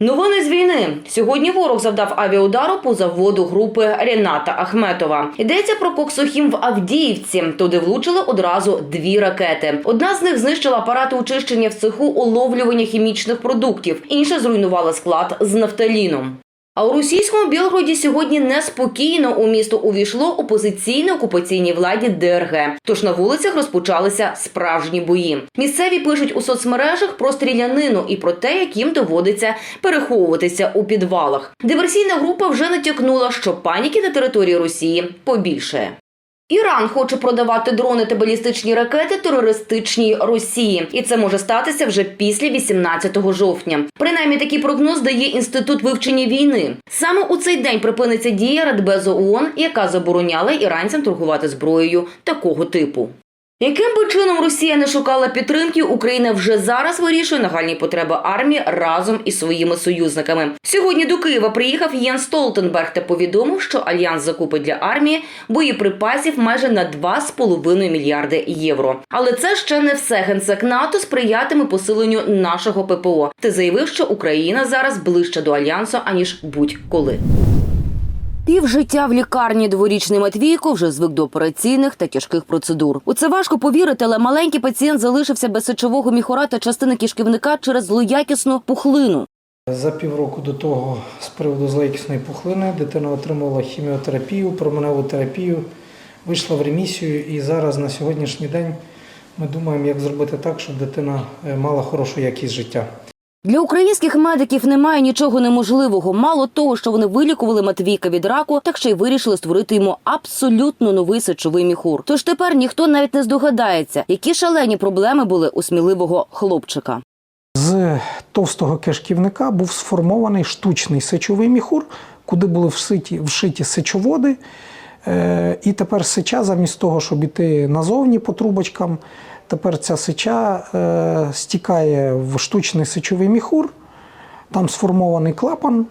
Новини з війни сьогодні ворог завдав авіаудару по заводу групи Ріната Ахметова. Йдеться про Коксохім в Авдіївці. Туди влучили одразу дві ракети. Одна з них знищила апарати очищення в цеху оловлювання хімічних продуктів, інша зруйнувала склад з нафталіном. А у російському Білгороді сьогодні неспокійно у місто увійшло опозиційне окупаційній владі ДРГ. Тож на вулицях розпочалися справжні бої. Місцеві пишуть у соцмережах про стрілянину і про те, як їм доводиться переховуватися у підвалах. Диверсійна група вже натякнула, що паніки на території Росії побільшає. Іран хоче продавати дрони та балістичні ракети терористичній Росії, і це може статися вже після 18 жовтня. Принаймні такий прогноз дає інститут вивчення війни. Саме у цей день припиниться дія Радбезу ООН, яка забороняла іранцям торгувати зброєю такого типу. Яким би чином Росія не шукала підтримки, Україна вже зараз вирішує нагальні потреби армії разом із своїми союзниками. Сьогодні до Києва приїхав Єн Столтенберг та повідомив, що альянс закупить для армії боєприпасів майже на 2,5 мільярди євро. Але це ще не все. Генсек НАТО сприятиме посиленню нашого ППО. Ти заявив, що Україна зараз ближче до альянсу аніж будь-коли. Півжиття в лікарні дворічний Матвійко вже звик до операційних та тяжких процедур. У це важко повірити, але маленький пацієнт залишився без сечового міхора та частини кишківника через злоякісну пухлину. За півроку до того, з приводу злоякісної пухлини, дитина отримувала хіміотерапію, променеву терапію, вийшла в ремісію, і зараз на сьогоднішній день ми думаємо, як зробити так, щоб дитина е, мала хорошу якість життя. Для українських медиків немає нічого неможливого. Мало того, що вони вилікували Матвійка від раку, так ще й вирішили створити йому абсолютно новий сечовий міхур. Тож тепер ніхто навіть не здогадається, які шалені проблеми були у сміливого хлопчика. З товстого кишківника був сформований штучний сечовий міхур, куди були вшиті, вшиті сечоводи. Е, І тепер сеча, замість того, щоб іти назовні по трубочкам, тепер ця сеча е, стікає в штучний сечовий міхур, там сформований клапан,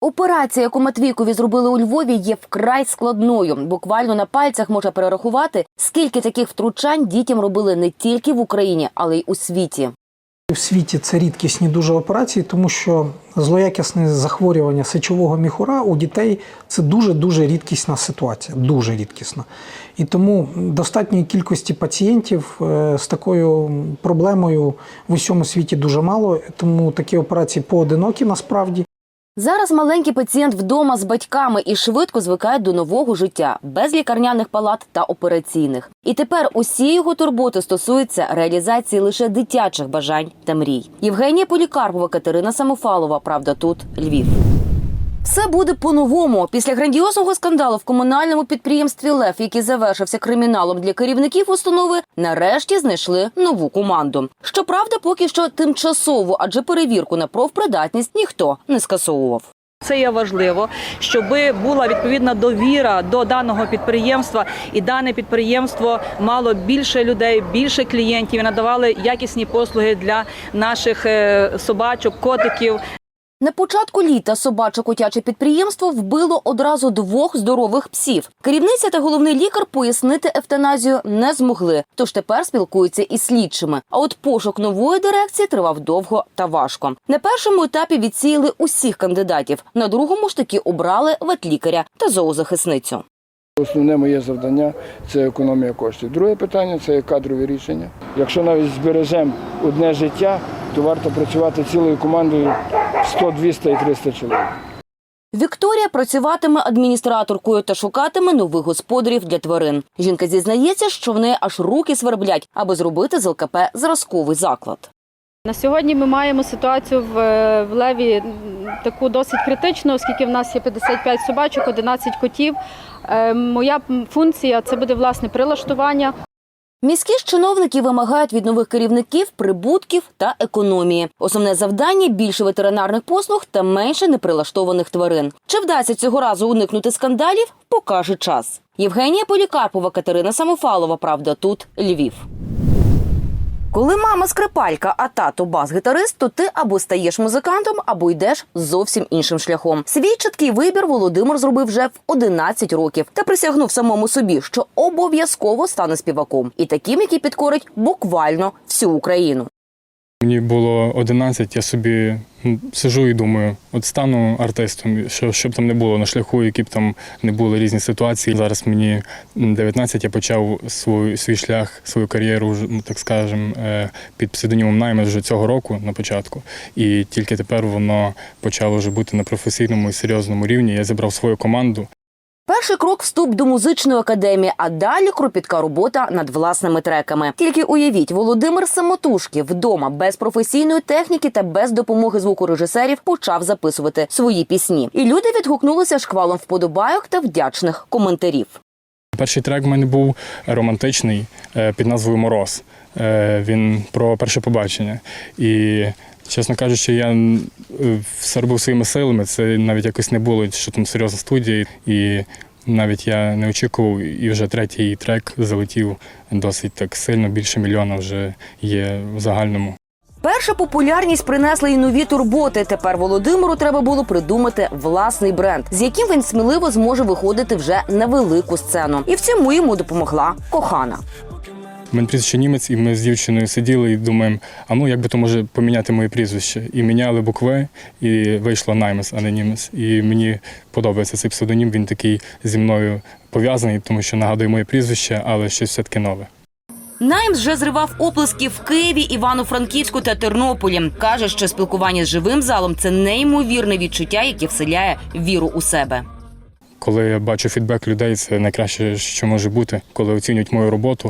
Операція, яку Матвійкові зробили у Львові, є вкрай складною. Буквально на пальцях можна перерахувати, скільки таких втручань дітям робили не тільки в Україні, але й у світі. В світі це рідкісні дуже операції, тому що злоякісне захворювання сечового міхура у дітей це дуже-дуже рідкісна ситуація, дуже рідкісна. І тому достатньої кількості пацієнтів е, з такою проблемою в усьому світі дуже мало, тому такі операції поодинокі насправді. Зараз маленький пацієнт вдома з батьками і швидко звикає до нового життя без лікарняних палат та операційних. І тепер усі його турботи стосуються реалізації лише дитячих бажань та мрій. Євгенія Полікарпова, Катерина Самофалова. Правда, тут Львів. Все буде по-новому. Після грандіозного скандалу в комунальному підприємстві Лев, який завершився криміналом для керівників установи, нарешті знайшли нову команду. Щоправда, поки що тимчасову, адже перевірку на профпридатність ніхто не скасовував. Це є важливо, щоб була відповідна довіра до даного підприємства, і дане підприємство мало більше людей, більше клієнтів і надавали якісні послуги для наших е, собачок, котиків. На початку літа собачо-котяче підприємство вбило одразу двох здорових псів. Керівниця та головний лікар пояснити евтаназію не змогли, тож тепер спілкуються із слідчими. А от пошук нової дирекції тривав довго та важко. На першому етапі відсіяли усіх кандидатів. На другому ж таки обрали ветлікаря та зоозахисницю. Основне моє завдання це економія коштів. Друге питання це кадрові рішення. Якщо навіть збережемо одне життя, то варто працювати цілою командою 100, 200 і 300 чоловік. Вікторія працюватиме адміністраторкою та шукатиме нових господарів для тварин. Жінка зізнається, що в неї аж руки сверблять, аби зробити з ЛКП зразковий заклад. На сьогодні ми маємо ситуацію в, в леві таку досить критичну, оскільки в нас є 55 собачок, 11 котів. Е, Моя функція це буде власне прилаштування. Міські чиновники вимагають від нових керівників прибутків та економії. Основне завдання більше ветеринарних послуг та менше неприлаштованих тварин. Чи вдасться цього разу уникнути скандалів, покаже час. Євгенія Полікарпова, Катерина Самофалова. Правда, тут Львів. Коли мама скрипалька, а тато бас-гітарист, то ти або стаєш музикантом, або йдеш зовсім іншим шляхом. Свій чіткий вибір Володимир зробив вже в 11 років та присягнув самому собі, що обов'язково стане співаком і таким, який підкорить буквально всю Україну. Мені було 11, я собі сижу і думаю, от стану артистом, що щоб там не було на шляху, які б там не були різні ситуації. Зараз мені м, 19, я почав свій, свій шлях, свою кар'єру, ну, так скажем, е, під псевдонімом Наймес вже цього року на початку. І тільки тепер воно почало вже бути на професійному і серйозному рівні. Я зібрав свою команду. Перший крок вступ до музичної академії, а далі кропітка робота над власними треками. Тільки уявіть, Володимир самотужки вдома без професійної техніки та без допомоги звукорежисерів почав записувати свої пісні. І люди відгукнулися шквалом вподобайок та вдячних коментарів. Перший трек в мене був романтичний е, під назвою Мороз. Е, Він про перше побачення. І, чесно кажучи, я е, все робив своїми силами. Це навіть якось не було, що там серйозна студія. І навіть я не очікував, і вже третій трек залетів досить так сильно, більше мільйона вже є в загальному. Перша популярність принесла й нові турботи. Тепер Володимиру треба було придумати власний бренд, з яким він сміливо зможе виходити вже на велику сцену. І в цьому йому допомогла кохана. Мене прізвище німець, і ми з дівчиною сиділи і думаємо, а ну як би то може поміняти моє прізвище. І міняли букви, і вийшло Наймес, а не німець. І мені подобається цей псевдонім. Він такий зі мною пов'язаний, тому що нагадує моє прізвище, але щось все-таки нове. Наймс вже зривав оплески в Києві, Івано-Франківську та Тернополі. каже, що спілкування з живим залом це неймовірне відчуття, яке вселяє віру у себе. Коли я бачу фідбек людей, це найкраще, що може бути, коли оцінюють мою роботу.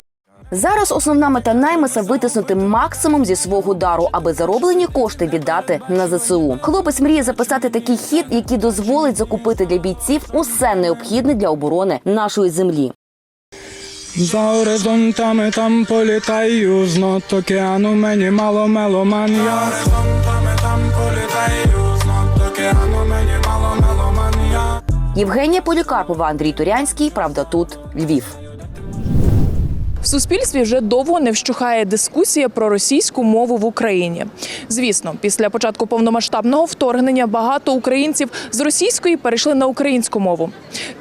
Зараз основна мета наймеса витиснути максимум зі свого дару, аби зароблені кошти віддати на ЗСУ. Хлопець мріє записати такий хід, який дозволить закупити для бійців усе необхідне для оборони нашої землі. За горизонтами там політаю, з нот океану мені мало меломан. Я Євгенія Полікарпова, Андрій Турянський. Правда, тут Львів. В суспільстві вже довго не вщухає дискусія про російську мову в Україні. Звісно, після початку повномасштабного вторгнення багато українців з російської перейшли на українську мову.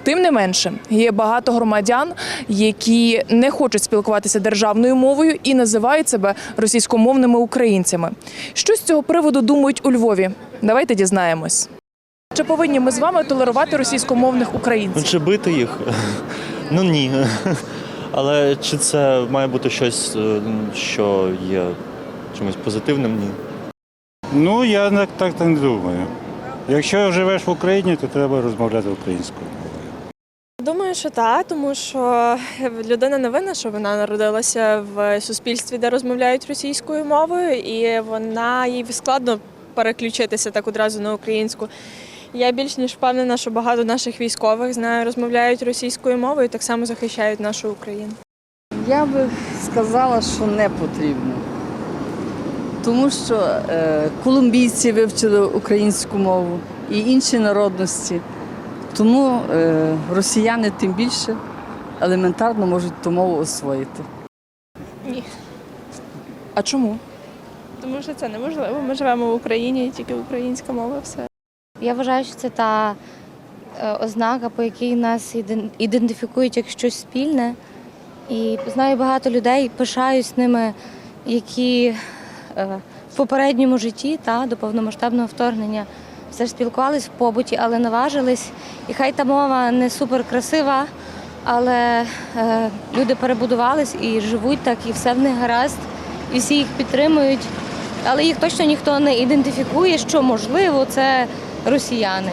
Тим не менше, є багато громадян, які не хочуть спілкуватися державною мовою і називають себе російськомовними українцями. Що з цього приводу думають у Львові? Давайте дізнаємось. Чи повинні ми з вами толерувати російськомовних українців? чи бити їх? Ну ні. Але чи це має бути щось, е, що є чимось позитивним? Ні. Ну, я так, так не думаю. Якщо живеш в Україні, то треба розмовляти українською. Думаю, що так, тому що людина не винна, що вона народилася в суспільстві, де розмовляють російською мовою, і вона їй складно переключитися так одразу на українську. Я більш ніж впевнена, що багато наших військових знаю, розмовляють російською мовою і так само захищають нашу Україну. Я би сказала, що не потрібно. Тому що е, колумбійці вивчили українську мову і інші народності. Тому е, росіяни тим більше елементарно можуть ту мову освоїти. Ні. А чому? Тому що це неможливо. Ми живемо в Україні і тільки українська мова все. Я вважаю, що це та е, ознака, по якій нас ідентифікують як щось спільне. І знаю багато людей, пишаюсь ними, які е, в попередньому житті та, до повномасштабного вторгнення все ж спілкувались в побуті, але наважились. І хай та мова не супер красива, але е, люди перебудувались і живуть так, і все в них гаразд, і всі їх підтримують. Але їх точно ніхто не ідентифікує, що можливо це росіяни.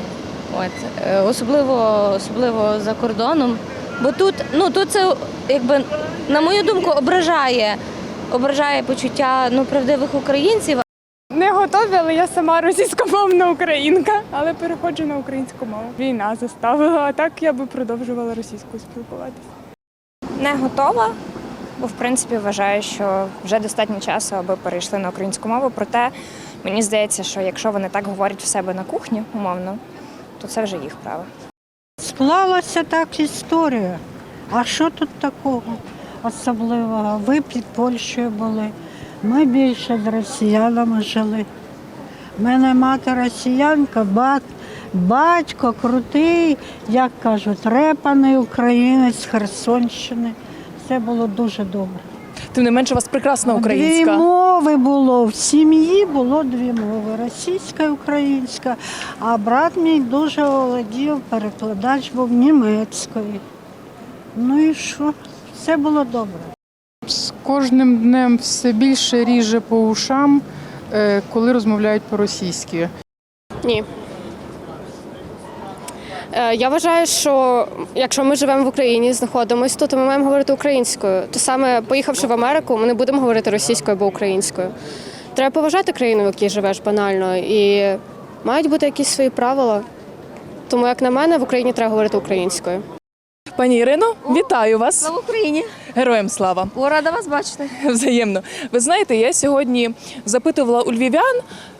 От е, особливо, особливо за кордоном. Бо тут, ну тут це якби на мою думку ображає, ображає почуття ну правдивих українців. Не готові, але я сама російськомовна українка, але переходжу на українську мову. Війна заставила, а так я би продовжувала російською спілкуватися. Не готова, бо в принципі вважаю, що вже достатньо часу, аби перейшли на українську мову. Проте мені здається, що якщо вони так говорять в себе на кухні, умовно, то це вже їх право. Склалася так історія. А що тут такого особливого? Ви під Польщею були. Ми більше з росіянами жили. У мене мати росіянка, бат, батько крутий, як кажуть, репаний українець з Херсонщини. Все було дуже добре. Тим не менше, у вас прекрасна українська. Дві мови було. В сім'ї було дві мови російська і українська. А брат мій дуже володів, перекладач був німецької. Ну і що? Все було добре. З кожним днем все більше ріже по ушам, е, коли розмовляють по-російськи. Ні. Е, Я вважаю, що якщо ми живемо в Україні, знаходимося тут, то ми маємо говорити українською. То саме поїхавши в Америку, ми не будемо говорити російською або українською. Треба поважати країну, в якій живеш банально, і мають бути якісь свої правила. Тому, як на мене, в Україні треба говорити українською. Пані Ірино, вітаю вас. Слава Україні! Героям слава! О, рада вас бачити. Взаємно. Ви знаєте, я сьогодні запитувала у львів'ян,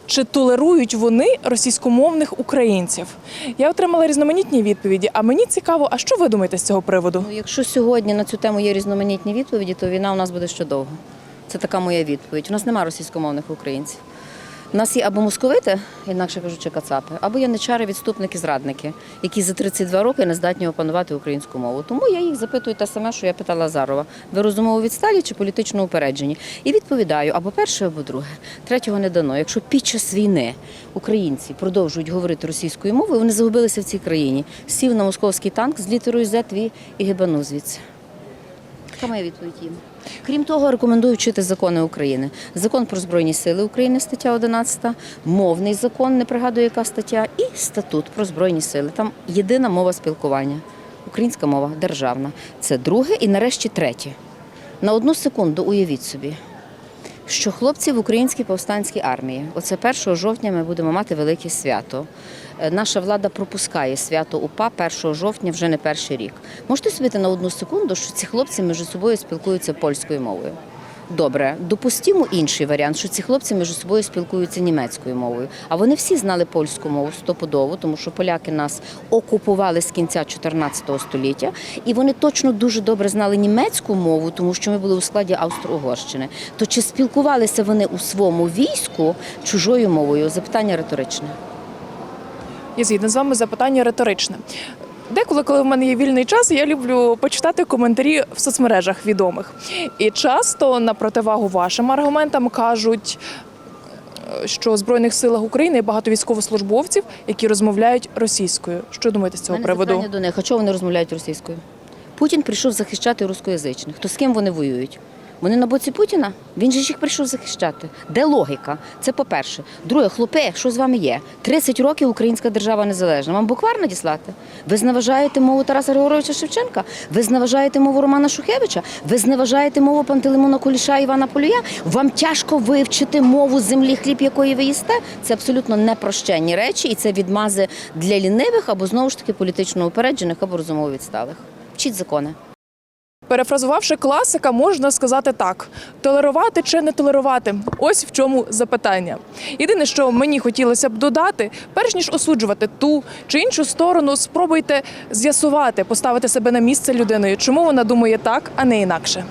чи толерують вони російськомовних українців. Я отримала різноманітні відповіді. А мені цікаво, а що ви думаєте з цього приводу? Ну, якщо сьогодні на цю тему є різноманітні відповіді, то війна у нас буде ще довго. Це така моя відповідь. У нас немає російськомовних українців. У нас є або московити, інакше кажучи, кацапи, або яничари, відступники, зрадники, які за 32 роки не здатні опанувати українську мову. Тому я їх запитую те саме, що я питала Азарова. Ви розумово відсталі чи політично упереджені? І відповідаю або перше, або друге. Третього не дано. Якщо під час війни українці продовжують говорити російською мовою, вони загубилися в цій країні. Сів на московський танк з літерою Z і гибанув звідси. Така моя відповідь їм. Крім того, рекомендую вчити закони України. Закон про Збройні Сили України, стаття 11, мовний закон, не пригадую, яка стаття, і статут про Збройні Сили. Там єдина мова спілкування. Українська мова державна. Це друге і нарешті третє. На одну секунду уявіть собі, що хлопці в українській повстанській армії, оце 1 жовтня ми будемо мати велике свято. Е, Наша влада пропускає свято УПА 1 жовтня вже не перший рік. Можете собі на одну секунду, що ці хлопці між собою спілкуються польською мовою. Добре, допустимо інший варіант, що ці хлопці між собою спілкуються німецькою мовою. А вони всі знали польську мову стопудово, тому що поляки нас окупували з кінця 14 століття, і вони точно дуже добре знали німецьку мову, тому що ми були у складі Австро-Угорщини. То чи спілкувалися вони у своєму війську чужою мовою? Запитання риторичне. Я згідна з вами запитання риторичне. Деколи, коли в мене є вільний час, я люблю почитати коментарі в соцмережах відомих. І часто на противагу вашим аргументам кажуть, е, що в Збройних силах України є багато військовослужбовців, які розмовляють російською. Що думаєте з цього мене приводу? до них, а чого вони розмовляють російською? Путін прийшов захищати рускоязичних. То з ким вони воюють? Вони на боці Путіна? Він же їх прийшов захищати. Де логіка? Це по-перше. Друге, хлопе, що з вами є? 30 років українська держава незалежна. Вам буквар надіслати? Ви зневажаєте мову Тараса Григоровича Шевченка? Ви зневажаєте мову Романа Шухевича? Ви зневажаєте мову Пантелеймона Куліша Івана Полюя? Вам тяжко вивчити мову землі, хліб якої ви їсте? Це абсолютно непрощенні речі, і це відмази для лінивих або знову ж таки політично упереджених або розумово відсталих. Вчіть закони. Перефразувавши класика, можна сказати так: толерувати чи не толерувати ось в чому запитання. Єдине, що мені хотілося б додати, перш ніж осуджувати ту чи іншу сторону, спробуйте з'ясувати, поставити себе на місце людиною, чому вона думає так, а не інакше.